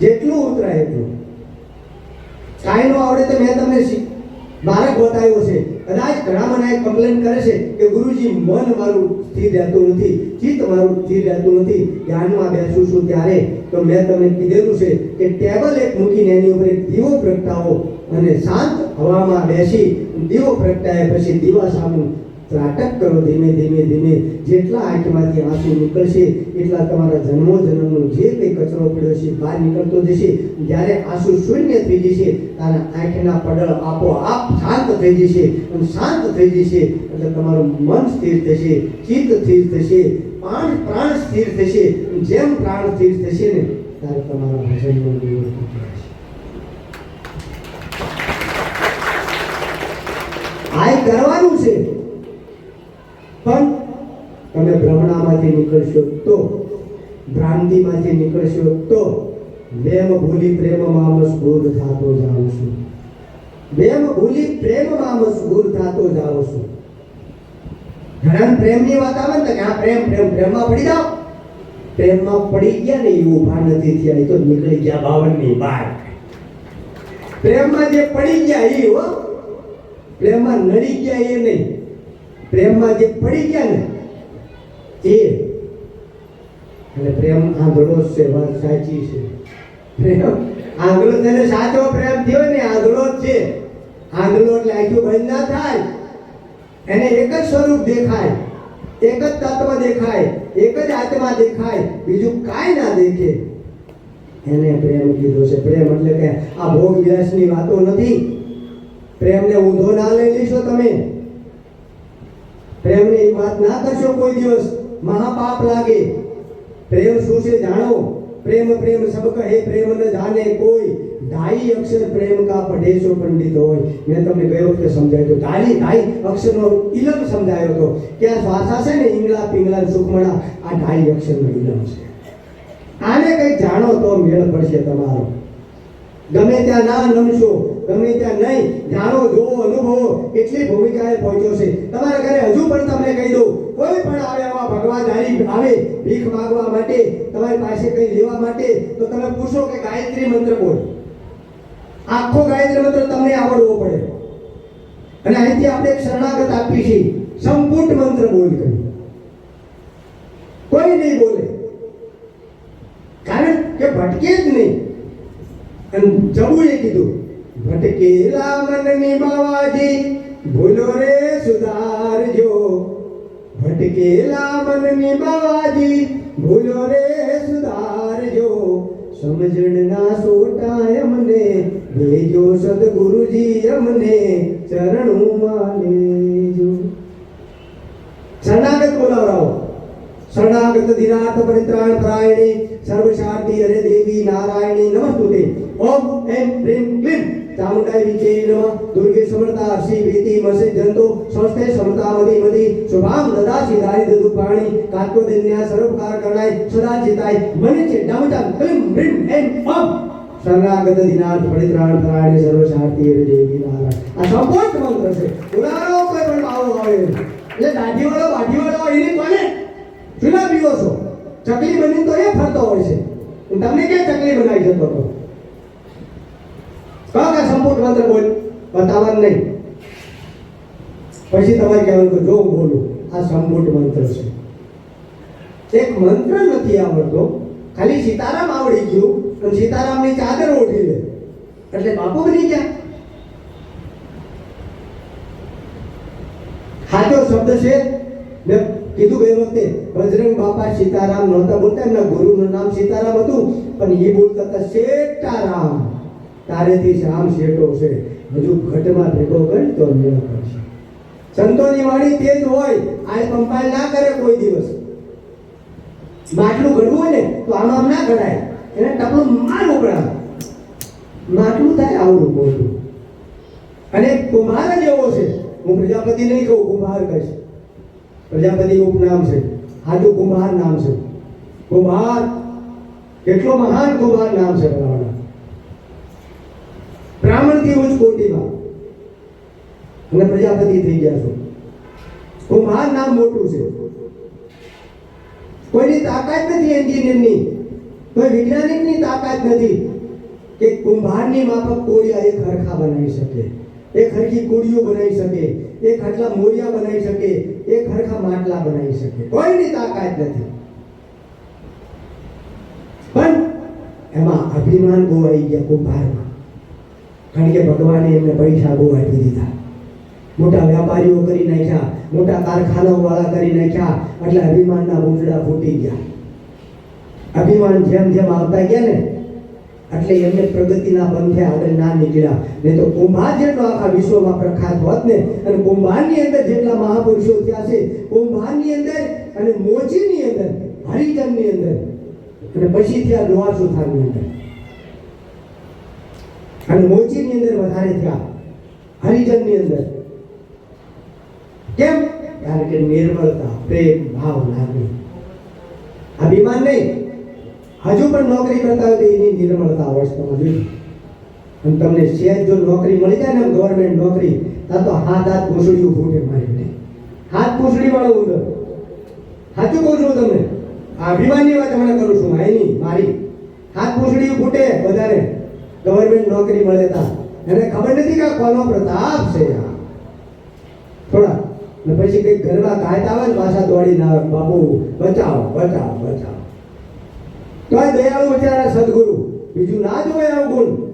જેટલું ઉતરાય એટલું. કાંઈ નો આવડે તો મેં તમને માર્ગ બતાવ્યો છે. કદાચ ઘણા મને કમ્પ્લેન કરે છે કે ગુરુજી, મન મારું સ્થિર રહેતું નથી, ચિત્ત મારું સ્થિર રહેતું નથી. ધ્યાનમાં બેસું છું ત્યારે તો મેં તમને કીધેલું છે કે ટેબલ એક મૂકીને એની ઉપર એક દીવો પ્રગટાવો અને શાંત હવામાં બેસી દીવો પ્રગટાય પછી દીવા સામું ત્રાટક કરો, ધીમે ધીમે ધીમે. જેટલા આંખમાંથી આંસુ નીકળશે, એટલા તમારા જન્મો જન્મનો જે કંઈ કચરો પડ્યો છે, બહાર નીકળતો જશે. જ્યારે આંસુ શૂન્ય થઈ જશે, તારા આંખના પડળ આપોઆપ શાંત થઈ જશે. અને શાંત થઈ જશે, એટલે તમારું મન સ્થિર થશે, ચિત્ત સ્થિર થશે, પ્રાણ પ્રાણ સ્થિર થશે. જેમ પ્રાણ સ્થિર થશે ને, ત્યારે તમારા ભજનનો તૂટી આ કરવાનું છે. પણ તમે ભ્રમણામાંથી નીકળશો તો, ભ્રાંતિમાંથી નીકળશો તો વેમ ભૂલી પ્રેમમાં મશગુલ થતો જાઓ છું. વેમ ભૂલી પ્રેમમાં મશગુલ થતો જાઓ છું. ઘણા પ્રેમની વાત આવે ને કે આ પ્રેમ પ્રેમ, પ્રેમમાં પડી જાઓ. પ્રેમમાં પડી ગયા ને એવું ઊભા નથી થયા, એ તો નીકળી ગયા બાવનની બહાર પ્રેમમાં જે પડી ગયા એ હો, પ્રેમમાં નડી ગયા એ નહીં. પ્રેમમાં જે પડી ગયા ને, એ. એટલે પ્રેમ આંધળો છે, વાત સાચી છે. પ્રેમ, આંધળો તેને સાચો પ્રેમ થયો ને, આંધળો જ છે. આંધળો એટલે આખું બંધ ના થાય. એને એક જ સ્વરૂપ દેખાય, એક જ તત્વ દેખાય, એક જ આત્મા દેખાય, બીજું કાંઈ ના દેખે. એને પ્રેમ કીધો છે. પ્રેમ એટલે કે આ ભોગ વ્યાસની વાતો નથી. પ્રેમને ઊંધો ના લઈ લેશો તમે. પ્રેમની વાત ના કરશો કોઈ દિવસ? મહાપાપ લાગે. પ્રેમ શું છે જાણો? પ્રેમ પ્રેમ સબ કહે પ્રેમ ન જાણે કોઈ. ઢાઈ અક્ષર પ્રેમ કા પઢે છો પંડિત હોય. મેં તમને ગયો વખતે સમજાવ્યું હતું. ઢાઈ ઢાઈ અક્ષરનો ઇલમ સમજાયો હતો. કે આ શ્વાસા છે ને ઈંગલા પિંગલા ને સુખમણા? આ ઢાઈ અક્ષરનો ઇલમ છે. આને કંઈક જાણો તો મેળ પડશે તમારો. ગમે ત્યાં ના નમશો. ગમે ત્યાં નહીં, જાણો જોવો અનુભવો એટલી ભૂમિકાએ પહોંચ્યો છે. તમારા ઘરે હજુ પણ તમને કહી દઉં, કોઈ પણ આવે આવા ભગવાધારી આવે, ભીખ માંગવા માટે, તમારી પાસે કંઈ લેવા માટે, તો તમે પૂછો કે ગાયત્રી મંત્ર બોલ. આખો ગાયત્રી મંત્ર તમને આવડવો પડે. અને અહીંથી આપણે એક શરણાગત આપી છે, સંપૂર્ણ મંત્ર બોલ કરી. કોઈ નહીં બોલે. કારણ કે ભટકે જ નહીં. અને જબુએ કીધું ભટકેલા મનની બાવાજી ભૂલો રે સુધારજો. ભટકેલા મનની બાવાજી ભૂલો રે સુધારજો. સમજણના સોટા અમને ભેજો સદગુરુજી અમને ચરણોમાં લેજો શરણાગત બોલાવરાવો શરણાગત દિનાથ પરિત્રાણ પરાયણે. સર્વશાંતિ અરે દેવી નારાયણી નમસ્તુતે ઓમ એમ પ્રેમ ક્લીમ ચામુંડાય વિજય નમઃ દુર્ગે સમર્તા શ્રી ભીતિ મસે જંતો સ્વસ્તે સમતા મદી મદી શુભામ દદાસી દારિદ્ર દુપાણી કાત્કો દિન્યા સર્વકાર કરણાય સદા ચિતાય મને છે ડામચામ ક્લીમ રીમ એમ ઓમ શરણાગત દિનાથ પરિત્રાણ પરાયણે સર્વશાંતિ હરે દેવી નારાયણ આ સંપૂર્ણ મંત્ર છે ઉડારો કોઈ પણ ભાવ આવે એટલે દાઢીવાળો બાઢીવાળો એને કોને જુના પીવો છો ચકલી બની તો એ ફરતો હોય છે. તમને કે ચકલી બનાવી જતો હતો? કહો સંપૂર્ણ મંત્ર બોલ? બતાવવાનું નહીં. પછી તમારે કહેવાનું કે જો બોલું, આ સંપૂર્ણ મંત્ર છે. એક મંત્ર નથી આવડતો. ખાલી સીતારામ આવડી ગયું અને સીતારામની ચાદર ઓઢી લે. એટલે બાપુ બની ગયા. સાચો શબ્દ છે મેં કીધું બે વખતે, બજરંગ બાપા સીતારામ નહોતા બોલતા, એમના ગુરુનું નામ સીતારામ હતું, પણ એ બોલતા હતા શેટારામ તારેથી રામ શેઠો છે. હજુ ઘટમાં ભેગો કરી તો મેળ પડશે. સંતોની વાણી તેજ હોય, આ કંપાઈલ ના કરે કોઈ દિવસ. માટલું ઘડવું હોય ને, તો આમ આમ ના ઘડાય. એને ટપલું માર ઉપડા માટલું થાય આવડું મોટું અને કુમાર જ એવો છે. હું પ્રજાપતિ નહીં કહું કુમાર કહીશ. પ્રજાપતિ ઉપનામ છે. આજુ કુંભાર નામ છે. કુંભાર, કેટલો મહાન કુંભાર નામ છે ભલાવાળા બ્રાહ્મણથી ઉચ્ચ કોટીમાં. અને પ્રજાપતિ થઈ ગયા છો. કુંભાર નામ મોટું છે. કોઈની તાકાત નથી એન્જિનિયરની કોઈ વૈજ્ઞાનિકની તાકાત નથી કે કુંભારની માફક કોળિયા એક હરખા બનાવી શકે. એક હરખી કોળીઓ બનાવી શકે. એક હરખા મોરિયા બનાવી શકે, એક હરખા માટલા બનાવી શકે. કોઈની તાકાત નથી. પણ એમાં અભિમાન આવી ગયા કુંભારમાં. કારણ કે ભગવાને એમને પૈસા આપી દીધા. મોટા વેપારીઓ કરી નાખ્યા, મોટા કારખાનાઓ વાળા કરી નાખ્યા, એટલે અભિમાનના મૂંઝડા ફૂટી ગયા. અભિમાન જેમ જેમ આવતા ગયા ને એટલે એમને પ્રગતિના પંથે આગળ ના નીકળ્યા. નહીં તો કુંભાર આખા વિશ્વમાં પ્રખ્યાત હોત ને, અને કુંભારની અંદર જેટલા મહાપુરુષો થયા છે, કુંભારની અંદર અને મોચીની અંદર, હરિજનની અંદર, અને પછી થયા લોહા સુથારની અંદર. અને મોચીની અંદર વધારે થયા હરિજનની અંદર. કેમ? કારણ કે નિર્મળતા, પ્રેમ, ભાવ, લાગણી. અભિમાન નહીં. હજુ પણ નોકરી કરતા હોય તો એની નિર્મળતા અવસ્થામાં જોઈએ. અને તમને સહેજ જો નોકરી મળી જાય ને ગવર્મેન્ટ નોકરી ત્યાં તો હાથ હાથ પૂછડીઓ ફૂટે મારી નહીં હાથ પૂછડી વાળો ઉંદર સાચું કહું છું તમને? અભિમાનની વાત હમણાં કરું છું એની મારી. હાથ પૂછડીઓ ફૂટે વધારે. ગવર્મેન્ટ નોકરી મળે તા. એને ખબર નથી કે કોનો પ્રતાપ છે આ. થોડા. ને પછી કંઈક ઘરમાં કાયદા આવે ને પાછા દોડીને આવે, બાપુ, બચાવો બચાવો બચાવો. તો દયાળુ બિચારા સદગુરુ? બીજું ના જોવે અવગુણ ગુણ?